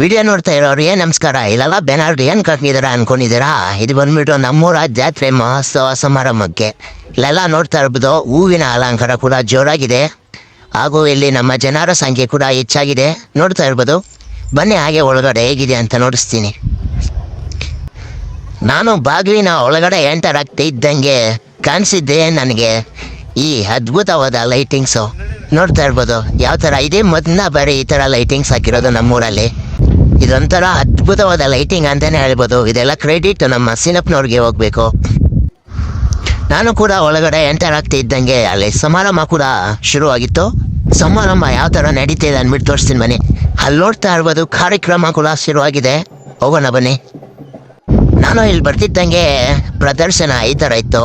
Video ನೋಡ್ತಾ ಇರೋರು ಏನ್ ನಮಸ್ಕಾರ. ಇಲ್ಲವ ಬೆನಾರ್ಡ್ ಏನ್ ಕಟ್ಟಿದ್ದೀರಾ ಅನ್ಕೊಂಡಿದ್ದೀರಾ? ಇದು ಬಂದ್ಬಿಟ್ಟು ನಮ್ಮೂರ ಜಾತ್ರೆ ಮಹೋತ್ಸವ ಸಮಾರಂಭಕ್ಕೆ. ಇಲ್ಲೆಲ್ಲ ನೋಡ್ತಾ ಇರ್ಬೋದು ಹೂವಿನ ಅಲಂಕಾರ ಕೂಡ ಜೋರಾಗಿದೆ. ಹಾಗೂ ಇಲ್ಲಿ ನಮ್ಮ ಜನರ ಸಂಖ್ಯೆ ಕೂಡ ಹೆಚ್ಚಾಗಿದೆ. ನೋಡ್ತಾ ಇರ್ಬೋದು. ಬನ್ನಿ ಹಾಗೆ ಒಳಗಡೆ ಹೇಗಿದೆ ಅಂತ ನೋಡಿಸ್ತೀನಿ. ನಾನು ಬಾಗಿಲಿನ ಒಳಗಡೆ ಎಂಟರ್ ಆಗ್ತಾ ಇದ್ದಂಗೆ ಕಾಣಿಸಿದ್ದೆ ನನಗೆ ಈ ಅದ್ಭುತವಾದ ಲೈಟಿಂಗ್ಸು. ನೋಡ್ತಾ ಇರ್ಬೋದು ಯಾವ ಥರ ಇದೇ. ಮೊದಲ ಬಾರಿ ಈ ಥರ ಲೈಟಿಂಗ್ಸ್ ಹಾಕಿರೋದು ನಮ್ಮೂರಲ್ಲಿ. ಇದೊಂಥರ ಅದ್ಭುತವಾದ ಲೈಟಿಂಗ್ ಅಂತಲೇ ಹೇಳ್ಬೋದು. ಇದೆಲ್ಲ ಕ್ರೆಡಿಟ್ ನಮ್ಮ ಸಿನಪ್ನವ್ರಿಗೆ ಹೋಗಬೇಕು. ನಾನು ಕೂಡ ಒಳಗಡೆ ಎಂಟರ್ ಆಗ್ತಾ ಇದ್ದಂಗೆ ಅಲ್ಲಿ ಸಮಾರಂಭ ಕೂಡ ಶುರುವಾಗಿತ್ತು. ಸಮಾರಂಭ ಯಾವ ಥರ ನಡೀತಿದೆ ಅಂದ್ಬಿಟ್ಟು ತೋರಿಸ್ತೀನಿ ಬನ್ನಿ. ಅಲ್ಲಿ ನೋಡ್ತಾ ಇರ್ಬೋದು, ಕಾರ್ಯಕ್ರಮ ಕೂಡ ಶುರುವಾಗಿದೆ. ಹೋಗೋಣ ಬನ್ನಿ. ನಾನು ಇಲ್ಲಿ ಬರ್ತಿದ್ದಂಗೆ ಪ್ರದರ್ಶನ ಈ ಥರ ಇತ್ತು.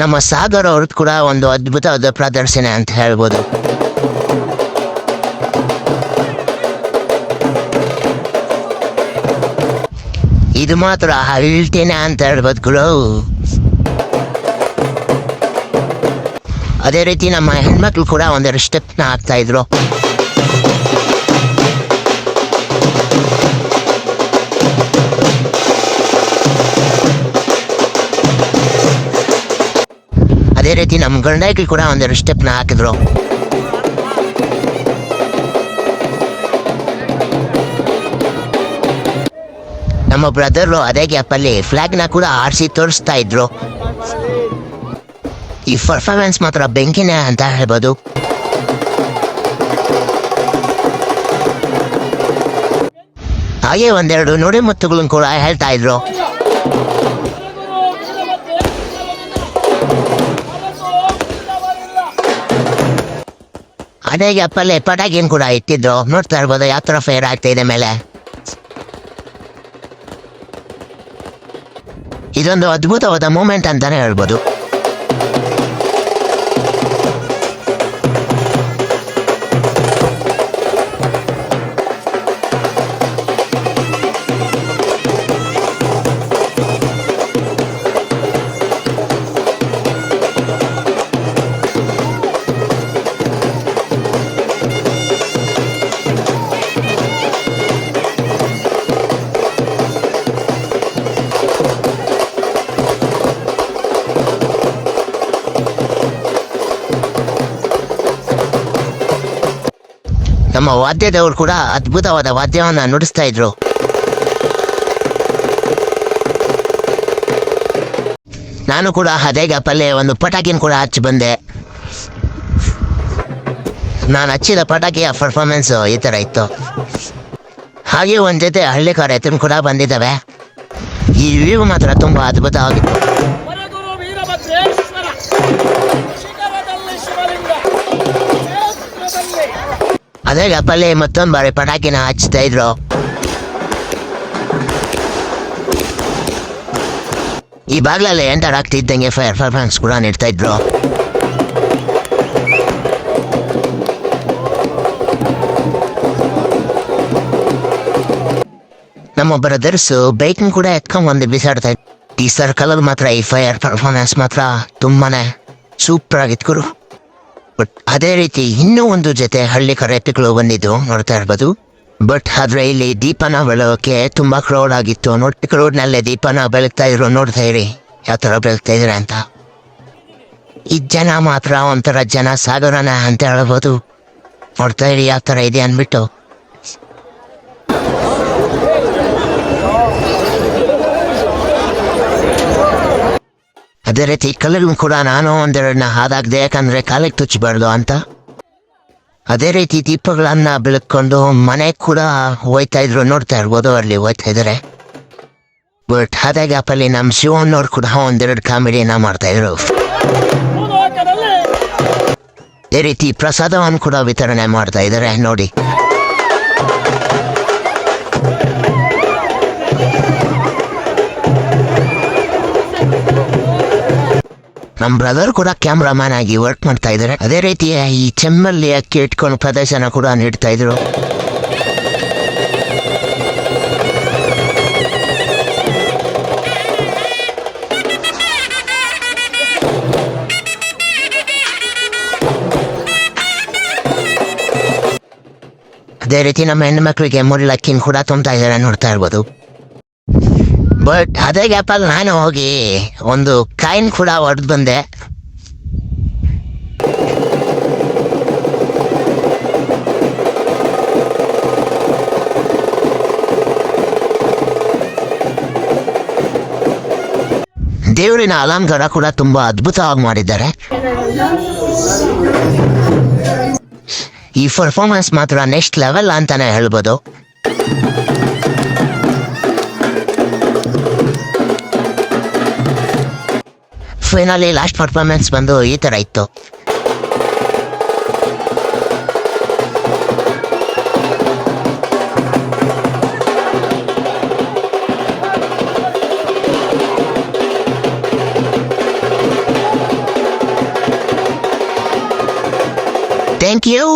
ನಮ್ಮ ಸಾಗರ್ ಅವ್ರದ್ದು ಕೂಡ ಒಂದು ಅದ್ಭುತವಾದ ಪ್ರದರ್ಶನ ಅಂತ ಹೇಳ್ಬೋದು. ಇದು ಮಾತ್ರ ಅಲ್ಟಿನ ಅಂತ ಹೇಳ್ಬೋದು ಗುರು. ಅದೇ ರೀತಿ ನಮ್ಮ ಹೆಣ್ಮಕ್ಳು ಕೂಡ ಒಂದೆರಡು ಸ್ಟೆಪ್ನ ಹಾಕ್ತಾ ಇದ್ರು. ಅದೇ ರೀತಿ ನಮ್ಮ ಗಂಡಾಯ್ಕಿ ಕೂಡ ಒಂದೆರಡು ಸ್ಟೆಪ್ನ ಹಾಕಿದ್ರು. ನಮ್ಮ ಬ್ರದರು ಅದೇ ಗ್ಯಾಪಲ್ಲಿ ಫ್ಲಾಗ್ನ ಕೂಡ ಆರಿಸಿ ತೋರಿಸ್ತಾ ಇದ್ರು. ಈ ಪರ್ಫಾರ್ಮೆನ್ಸ್ ಮಾತ್ರ ಬೆಂಕಿನೇ ಅಂತ ಹೇಳ್ಬೋದು. ಹಾಗೆ ಒಂದೆರಡು ನುಡಿ ಮುತ್ತುಗಳನ್ನು ಕೂಡ ಹೇಳ್ತಾ ಇದ್ರು. ಅದೇ ಗ್ಯಾಪಲ್ಲಿ ಪಟಾಕಿನ ಕೂಡ ಇಟ್ಟಿದ್ರು. ನೋಡ್ತಾ ಇರ್ಬೋದು ಯಾವ ಥರ ಫೈರ್ ಆಗ್ತಾ ಇದೆ ಮೇಲೆ. ಇದೊಂದು ಅದ್ಭುತವಾದ ಮೂಮೆಂಟ್ ಅಂತಾನೆ ಹೇಳ್ಬೋದು. ನಮ್ಮ ವಾದ್ಯದವರು ಕೂಡ ಅದ್ಭುತವಾದ ವಾದ್ಯವನ್ನು ನುಡಿಸ್ತಾ ಇದ್ರು. ನಾನು ಕೂಡ ಅದೇ ಪಲ್ಲೆ ಒಂದು ಪಟಾಕಿನ ಕೂಡ ಹಚ್ಚಿ ಬಂದೆ. ನಾನು ಹಚ್ಚಿದ ಪಟಾಕಿಯ ಪರ್ಫಾರ್ಮೆನ್ಸ್ ಈ ಥರ ಇತ್ತು. ಹಾಗೆ ಒಂದು ಜೊತೆ ಹಳ್ಳಿ ಎತ್ತನ್ ಕೂಡ ಬಂದಿದ್ದಾವೆ. ಈ ವ್ಯೂ ಮಾತ್ರ ತುಂಬಾ ಅದ್ಭುತವಾಗಿತ್ತು. ಅದೇ ಗಪ್ಪಲ್ಲಿ ಮತ್ತೊಂದು ಬಾರಿ ಪಟಾಕಿನ ಹಚ್ತಾ ಇದ್ರು. ಈ ಬಾಗ್ಲಲ್ಲಿ ಎಂಟರ್ ಆಗ್ತಿದ್ದಂಗೆ ಫೈರ್ ಪರ್ಫಾರ್ಮೆನ್ಸ್ ಕೂಡ ನೀಡ್ತಾ ಇದ್ರು. ನಮ್ಮ ಬ್ರದರ್ಸು ಬೈಕ್ನ ಕೂಡ ಎತ್ಕೊಂಡ್ ಬಂದು ಬಿಸಾಡ್ತಾ ಇದ್ರು ಈ ಸರ್ಕಲ್ ಮಾತ್ರ ಈ ಫೈರ್ ಪರ್ಫಾರ್ಮೆನ್ಸ್ ಮಾತ್ರ ತುಂಬಾನೇ ಸೂಪರ್ ಆಗಿತ್ತು ಗುರು. ಬಟ್ ಅದೇ ರೀತಿ ಇನ್ನೂ ಒಂದು ಜೊತೆ ಹಳ್ಳಿ ಕರೆಪಿಗಳು ಬಂದಿದ್ದು, ನೋಡ್ತಾ ಇರ್ಬೋದು. ಬಟ್ ಆದ್ರೆ ಇಲ್ಲಿ ದೀಪನ ಬೆಳಗೋಕೆ ತುಂಬಾ ಕ್ರೌಡ್ ಆಗಿತ್ತು. ನೋಡಿ ಕ್ರೌಡ್ನಲ್ಲೇ ದೀಪನ ಬೆಳಗ್ತಾ ಇದ್ರು ನೋಡ್ತಾ ಇರಿ, ಯಾವ ಥರ ಬೆಳಗ್ತಾ ಇದ್ರೆ ಅಂತ. ಈ ಜನ ಮಾತ್ರ ಒಂಥರ ಜನ ಸಾಗರನ ಅಂತ ಹೇಳ್ಬೋದು. ನೋಡ್ತಾ ಇರಿ, ಯಾವ ಥರ ಇದೆ ಅಂದ್ಬಿಟ್ಟು. ಅದೇ ರೀತಿ ಕಲ್ಲಿಗೂ ಕೂಡ ನಾನು ಒಂದೆರಡನ್ನ ಹಾದಾಗದೆ ಯಾಕಂದರೆ ಕಾಲಿಗೆ ತುಚ್ಚಬಾರ್ದು ಅಂತ. ಅದೇ ರೀತಿ ದೀಪಗಳನ್ನು ಬೆಳಕೊಂಡು ಮನೆ ಕೂಡ ಹೋಯ್ತಾ ಇದ್ರು, ನೋಡ್ತಾ ಇರ್ಬೋದು ಅಲ್ಲಿ ಹೋಯ್ತಾ ಇದ್ದಾರೆ ಬಟ್ ಹಾದಾಗ ಗ್ಯಾಪಲ್ಲಿ ನಮ್ಮ ಶಿವಣ್ಣವ್ರು ಕೂಡ ಒಂದೆರಡು ಕಾಮಿಡಿಯನ್ನ ಮಾಡ್ತಾಯಿದ್ರು ಅದೇ ರೀತಿ ಪ್ರಸಾದವನ್ನು ಕೂಡ ವಿತರಣೆ ಮಾಡ್ತಾ ಇದ್ದಾರೆ ನೋಡಿ. ನಮ್ಮ ಬ್ರದರ್ ಕೂಡ ಕ್ಯಾಮ್ರಾಮ್ಯಾನ್ ಆಗಿ ವರ್ಕ್ ಮಾಡ್ತಾ ಇದ್ದಾರೆ ಅದೇ ರೀತಿ ಈ ಚೆಮ್ಮಲ್ಲಿ ಅಕ್ಕಿ ಇಟ್ಕೊಂಡು ಪ್ರದರ್ಶನ ಕೂಡ ನೀಡ್ತಾ ಇದ್ರು. ಅದೇ ರೀತಿ ನಮ್ಮ ಹೆಣ್ಣು ಮಕ್ಕಳಿಗೆ ಮುರಿಲಕ್ಕಿನ ಕೂಡ ತುಂಬ್ತಾ ಇದ್ದಾರೆ ನೋಡ್ತಾ ಇರ್ಬೋದು. ಬಟ್ ಅದೇ ಗ್ಯಾಪಲ್ಲಿ ನಾನು ಹೋಗಿ ಒಂದು ಕಾಯಿನ್ ಕೂಡ ಹೊಡೆದು ಬಂದೆ. ದೇವರಿನ ಅಲಂಕಾರ ಕೂಡ ತುಂಬ ಅದ್ಭುತವಾಗಿ ಮಾಡಿದ್ದಾರೆ. ಈ ಪರ್ಫಾರ್ಮೆನ್ಸ್ ಮಾತ್ರ ನೆಕ್ಸ್ಟ್ ಲೆವೆಲ್ ಅಂತಾನೆ ಹೇಳ್ಬೋದು. ಫೈನಲಿ ಲಾಸ್ಟ್ ಪರ್ಫಾರ್ಮೆನ್ಸ್ ಬಂದು ಈ ತರ ಇತ್ತು. Thank you